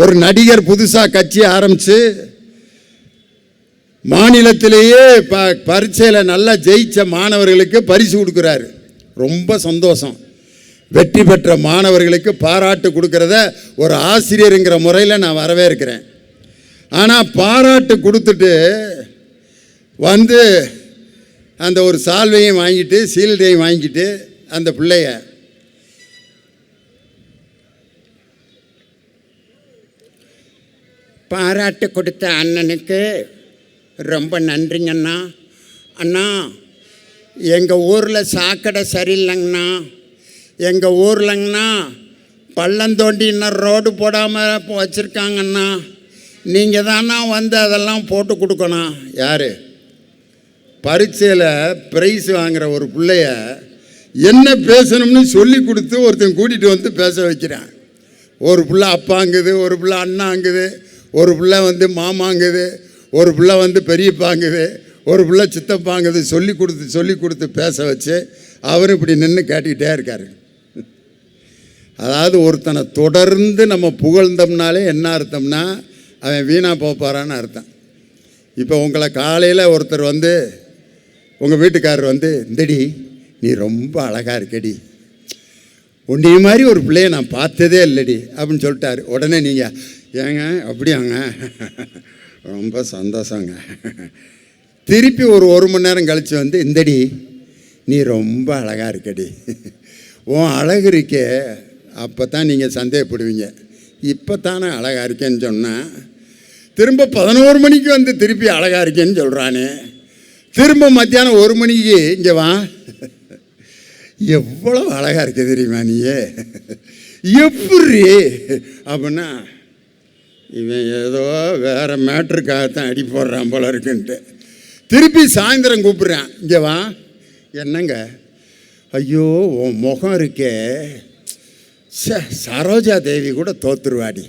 ஒரு நடிகர் புதுசாக கட்சி ஆரம்பித்து மாநிலத்திலேயே ப பரீட்சையில் நல்லா ஜெயித்த மாணவர்களுக்கு பரிசு கொடுக்குறாரு. ரொம்ப சந்தோஷம். வெற்றி பெற்ற மாணவர்களுக்கு பாராட்டு கொடுக்கறத ஒரு ஆசிரியருங்கிற முறையில் நான் வரவேற்கிறேன். ஆனால் பாராட்டு கொடுத்துட்டு வந்து அந்த ஒரு சால்வையும் வாங்கிட்டு சீல்டையும் வாங்கிட்டு அந்த பிள்ளைய பாராட்டு கொடுத்த அண்ணனுக்கு ரொம்ப நன்றிங்கண்ணா அண்ணா. எங்கள் ஊரில் சாக்கடை சரியில்லைங்கண்ணா. எங்கள் ஊர்லங்கண்ணா பள்ளம் தோண்டி இன்னும் ரோடு போடாமல் வச்சுருக்காங்கண்ணா நீங்கள் தானா வந்து அதெல்லாம் போட்டு கொடுக்கணும். யார்? பரீட்சையில் ப்ரைஸ் வாங்குகிற ஒரு பிள்ளைய என்ன பேசணும்னு சொல்லி கொடுத்து ஒருத்தன் கூட்டிகிட்டு வந்து பேச வைக்கிறான். ஒரு பிள்ளை அப்பாங்குது ஒரு பிள்ளை அண்ணாங்குது. ஒரு பிள்ளை வந்து மாமாங்குது ஒரு பிள்ளை வந்து பெரியப்பாங்குது ஒரு பிள்ளை சித்தப்பாங்குது சொல்லி கொடுத்து சொல்லி கொடுத்து பேச வச்சு அவர் இப்படி நின்று கேட்டுக்கிட்டே இருக்காரு. அதாவது ஒருத்தனை தொடர்ந்து நம்ம புகழ்ந்தோம்னாலே என்ன அர்த்தம்னா அவன் வீணாக போக அர்த்தம். இப்போ உங்களை காலையில் ஒருத்தர் வந்து உங்கள் வீட்டுக்காரர் வந்து இந்தடி நீ ரொம்ப அழகாக இருக்கடி. உன்னைய மாதிரி ஒரு பிள்ளைய நான் பார்த்ததே இல்லடி அப்படின்னு சொல்லிட்டாரு. உடனே நீங்கள் ஏங்க அப்படியாங்க? ரொம்ப சந்தோஷங்க. திருப்பி ஒரு ஒரு மணி நேரம் கழித்து வந்து இந்தடி நீ ரொம்ப அழகாக இருக்கடி. உன் அழகு இருக்கே அப்போ தான் நீங்கள் சந்தேகப்படுவீங்க. இப்போ தானே அழகாக இருக்கேன்னு சொன்னால் திரும்ப பதினோரு மணிக்கு வந்து திருப்பி அழகாக இருக்கேன்னு சொல்கிறானே திரும்ப மத்தியானம் ஒரு மணிக்கு இங்கே வா. எவ்வளோ அழகாக இருக்க தெரியுமா நீயே? எப்படி? அப்படின்னா இவன் ஏதோ வேற மேட்ருக்காகத்தான் அடி போடுறான் போல இருக்குன்ட்டு. திருப்பி சாயந்தரம் கூப்பிட்றேன். இங்கே வா. என்னங்க? ஐயோ உன் முகம் இருக்கே. ச சரோஜா தேவி கூட தோத்துருவாடி.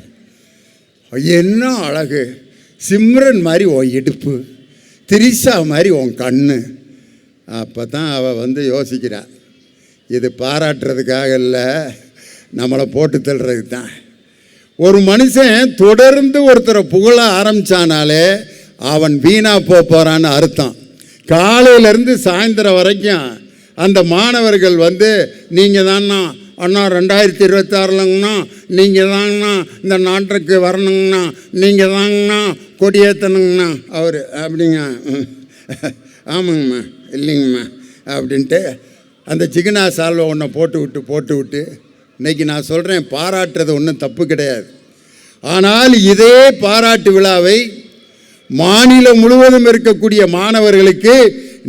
என்ன அழகு. சிம்ரன் மாதிரி உன் இடுப்பு. திரிசா மாதிரி உன் கண்ணு. அப்போ தான் அவள் வந்து யோசிக்கிறான் இது பாராட்டுறதுக்காக இல்லை நம்மளை போட்டு தள்ளுறதுக்கு தான் ஒரு மனுஷன் தொடர்ந்து ஒருத்தரை புகழ ஆரம்பித்தானாலே அவன் வீணாக போக போகிறான்னு அர்த்தம். காலையிலேருந்து சாயந்தரம் வரைக்கும் அந்த மாணவர்கள் வந்து நீங்கள் தான்னா அண்ணா ரெண்டாயிரத்தி இருபத்தாறுலங்கண்ணா நீங்கள் தாங்கண்ணா இந்த நாட்டுக்கு வரணுங்கண்ணா நீங்கள் தாங்கண்ணா கொடியேற்றணுங்கண்ணா அவர் அப்படிங்க ம். ஆமாங்கம்மா இல்லைங்கம்மா. அப்படின்ட்டு அந்த சிக்கனா சால்வை ஒன்றை போட்டு விட்டு போட்டு விட்டு இன்னைக்கு நான் சொல்கிறேன் பாராட்டுறது ஒன்றும் தப்பு கிடையாது. ஆனால் இதே பாராட்டு விழாவை மாநிலம் முழுவதும் இருக்கக்கூடிய மாணவர்களுக்கு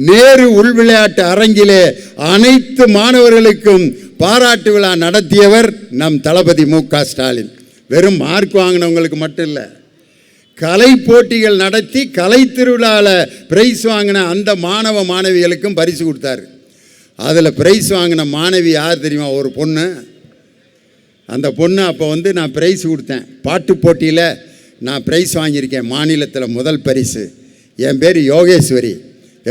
நேரு உள் விளையாட்டு அரங்கிலே அனைத்து மாணவர்களுக்கும் பாராட்டு விழா நடத்தியவர் நம் தளபதி மு க ஸ்டாலின். வெறும் மார்க் வாங்கினவங்களுக்கு மட்டும் இல்லை கலை போட்டிகள் நடத்தி கலை திருவிழாவில் பிரைஸ் வாங்கின அந்த மாணவ மாணவிகளுக்கும் பரிசு கொடுத்தாரு. அதில் பிரைஸ் வாங்கின மாணவி யார் தெரியுமா? ஒரு பொண்ணு. அந்த பொண்ணு அப்போ வந்து நான் ப்ரைஸ் கொடுத்தேன். பாட்டு போட்டியில் நான் ப்ரைஸ் வாங்கியிருக்கேன். மாநிலத்தில் முதல் பரிசு. என் பேர் யோகேஸ்வரி.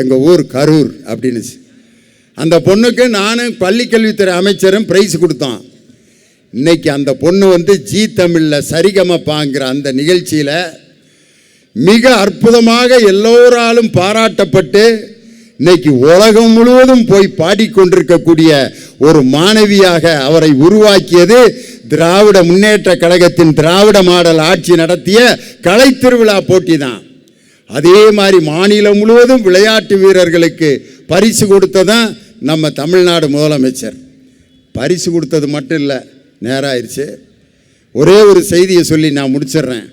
எங்கள் ஊர் கரூர் அப்படின்னுச்சு அந்த பொண்ணுக்கு நானும் பள்ளிக்கல்வித்துறை அமைச்சரும் ப்ரைஸ் கொடுத்தோம். இன்னைக்கு அந்த பொண்ணு வந்து ஜி தமிழில் சரிகமப்பாங்கிற அந்த நிகழ்ச்சியில் மிக அற்புதமாக எல்லோராலும் பாராட்டப்பட்டு இன்னைக்கு உலகம் முழுவதும் போய் பாடிக்கொண்டிருக்கக்கூடிய ஒரு மாணவியாக அவரை உருவாக்கியது திராவிட முன்னேற்ற கழகத்தின் திராவிட மாடல் ஆட்சி நடத்திய கலை திருவிழா போட்டி தான் அதே மாதிரி மாநிலம் முழுவதும் விளையாட்டு வீரர்களுக்கு பரிசு கொடுத்ததான் நம்ம தமிழ்நாடு முதலமைச்சர். பரிசு கொடுத்தது மட்டும் இல்லை நேரம் ஆயிடுச்சு ஒரே ஒரு செய்தியை சொல்லி நான் முடிச்சிடுறேன்.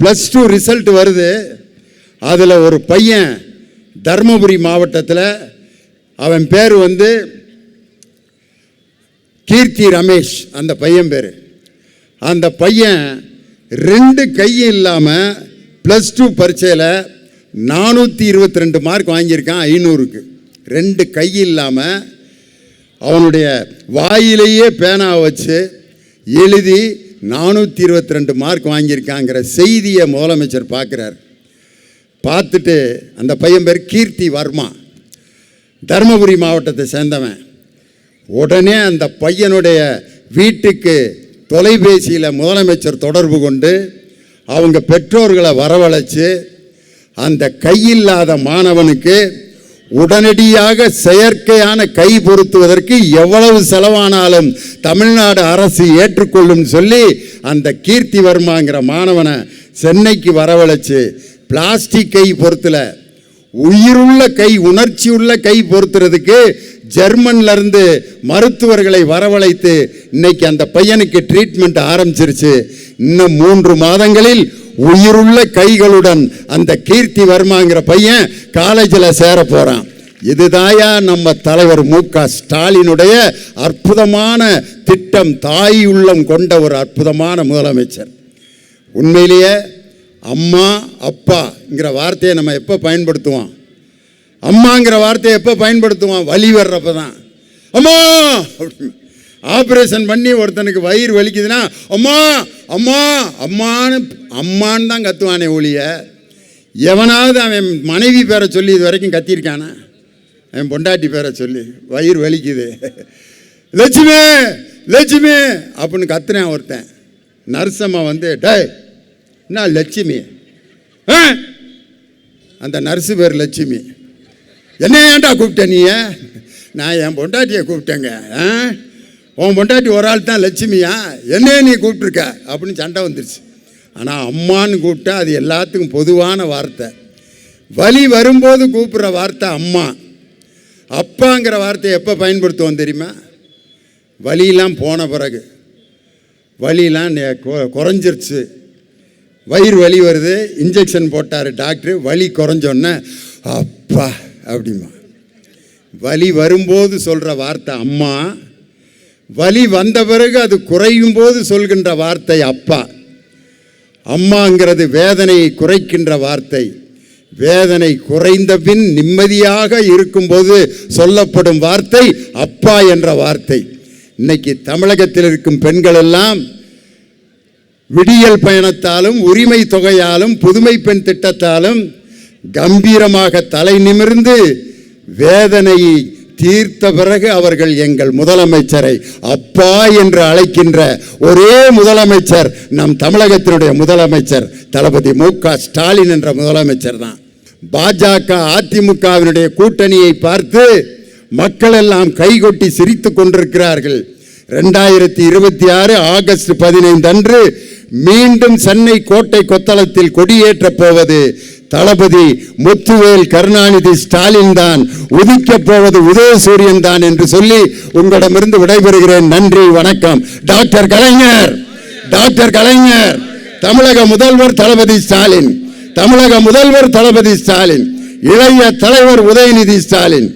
ப்ளஸ் டூ ரிசல்ட் வருது. அதில் ஒரு பையன் தருமபுரி மாவட்டத்தில் அவன் பேர் வந்து கீர்த்தி ரமேஷ் அந்த பையன் பேர். அந்த பையன் ரெண்டு கையும் இல்லாமல் ப்ளஸ் டூ பரீட்சையில் நானூற்றி இருபத்தி ரெண்டு மார்க் வாங்கியிருக்கான் ஐநூறுக்கு. ரெண்டு கை இல்லாமல் அவனுடைய வாயிலேயே பேனா வச்சு எழுதி நானூற்றி இருபத்தி ரெண்டு மார்க் வாங்கியிருக்காங்கிற செய்தியை முதலமைச்சர் பார்க்குறாரு. பார்த்துட்டு அந்த பையன் பேர் கீர்த்தி வர்மா. தருமபுரி மாவட்டத்தை சேர்ந்தவன். உடனே அந்த பையனுடைய வீட்டுக்கு தொலைபேசியில் முதலமைச்சர் தொடர்பு கொண்டு அவங்க பெற்றோர்களை வரவழைச்சு அந்த கையில்லாத மாணவனுக்கு உடனடியாக செயற்கையான கை பொருத்துவதற்கு எவ்வளவு செலவானாலும் தமிழ்நாடு அரசு ஏற்றுக்கொள்ளும் சொல்லி அந்த கீர்த்தி வர்மாங்கிற மாணவனை சென்னைக்கு வரவழைச்சு பிளாஸ்டிக் கை பொருத்தல உயிருள்ள கை உணர்ச்சியுள்ள கை பொருத்துறதுக்கு ஜெர்மன்ல இருந்து மருத்துவர்களை வரவழைத்து இன்னைக்கு அந்த பையனுக்கு ட்ரீட்மெண்ட் ஆரம்பிச்சிருச்சு. இன்னும் மூன்று மாதங்களில் உயிருள்ள கைகளுடன் அந்த கீர்த்தி வர்மாங்கிற பையன் காலேஜில் சேர போகிறான் இதுதாயா நம்ம தலைவர் மு க ஸ்டாலினுடைய அற்புதமான திட்டம் தாய் உள்ளம் கொண்ட ஒரு அற்புதமான முதலமைச்சர். உண்மையிலேயே அம்மா அப்பாங்கிற வார்த்தையை நம்ம எப்போ பயன்படுத்துவோம்? அம்மாங்கிற வார்த்தையை எப்போ பயன்படுத்துவோம்? வலி வர்றப்ப தான் அம்மா ஆப்ரேஷன் பண்ணி ஒருத்தனுக்கு வயிறு வலிக்குதுன்னா அம்மா அம்மா அம்மான்னு அம்மான்னு தான் கத்துவானே ஒழிய எவனாவது அவன் மனைவி பேரை சொல்லி இது வரைக்கும் கத்தியிருக்கானா? அவன் பொண்டாட்டி பேரை சொல்லி வயிறு வலிக்குது. லட்சுமி லட்சுமி அப்படின்னு கத்துறேன் ஒருத்தன். நர்சம்மா வந்து டே என்ன லட்சுமி. அந்த நர்ஸு பேர் லட்சுமி. என்ன ஏன்டா கூப்பிட்ட நீ? நான் என் பொண்டாட்டியை கூப்பிட்டேங்க. ஆ? உன் பொண்டாட்டி ஒரு ஆள் தான் லட்சுமியா? என்னையே நீ கூப்பிட்ருக்க அப்படின்னு சண்டை வந்துருச்சு. ஆனால் அம்மான்னு கூப்பிட்டா அது எல்லாத்துக்கும் பொதுவான வார்த்தை. வலி வரும்போது கூப்பிட்ற வார்த்தை அம்மா. அப்பாங்கிற வார்த்தையை எப்போ பயன்படுத்துவோம் தெரியுமா? வலியெல்லாம் போன பிறகு. கொ- குறைஞ்சிருச்சு. வயிறு வலி வருது இன்ஜெக்ஷன் போட்டார் டாக்டர் வலி குறைஞ்சோன்னே அப்பா அப்படிமா. வலி வரும்போது சொல்கிற வார்த்தை அம்மா வலி வந்த பிறகு அது குறையும் போது சொல்கின்ற வார்த்தை அப்பா. அம்மாங்கிறது வேதனையை குறைக்கின்ற வார்த்தை. வேதனை குறைந்த பின் நிம்மதியாக இருக்கும்போது சொல்லப்படும் வார்த்தை அப்பா என்ற வார்த்தை. இன்னைக்கு தமிழகத்தில் இருக்கும் பெண்கள் எல்லாம் விடியல் பயணத்தாலும் உரிமை தொகையாலும் புதுமை பெண் திட்டத்தாலும் கம்பீரமாக தலை நிமிர்ந்து வேதனையை தீர்த்த பிறகு அவர்கள் எங்கள் முதலமைச்சரை அப்பா என்று அழைக்கின்ற ஒரே முதலமைச்சர் நம் தமிழகத்தினுடைய முதலமைச்சர் தளபதி மு க ஸ்டாலின் என்ற முதலமைச்சர் தான். பாஜக அதிமுகவினுடைய கூட்டணியை பார்த்து மக்கள் எல்லாம் கைகொட்டி சிரித்து கொண்டிருக்கிறார்கள். ரெண்டாயிரத்தி இருபத்தி ஆறு ஆகஸ்ட் பதினைந்து அன்று மீண்டும் சென்னை கோட்டை கொத்தளத்தில் கொடியேற்றப் போவது. தளபதி முத்துவேல் கருணாநிதி ஸ்டாலின் தான். உதிக்கப் போவது உதயசூரியன் தான் என்று சொல்லி உங்களிடமிருந்து விடைபெறுகிறேன். நன்றி வணக்கம். டாக்டர் கலைஞர் டாக்டர் கலைஞர் தமிழக முதல்வர் தளபதி ஸ்டாலின் தமிழக முதல்வர் தளபதி ஸ்டாலின் இளைய தலைவர் உதயநிதி ஸ்டாலின்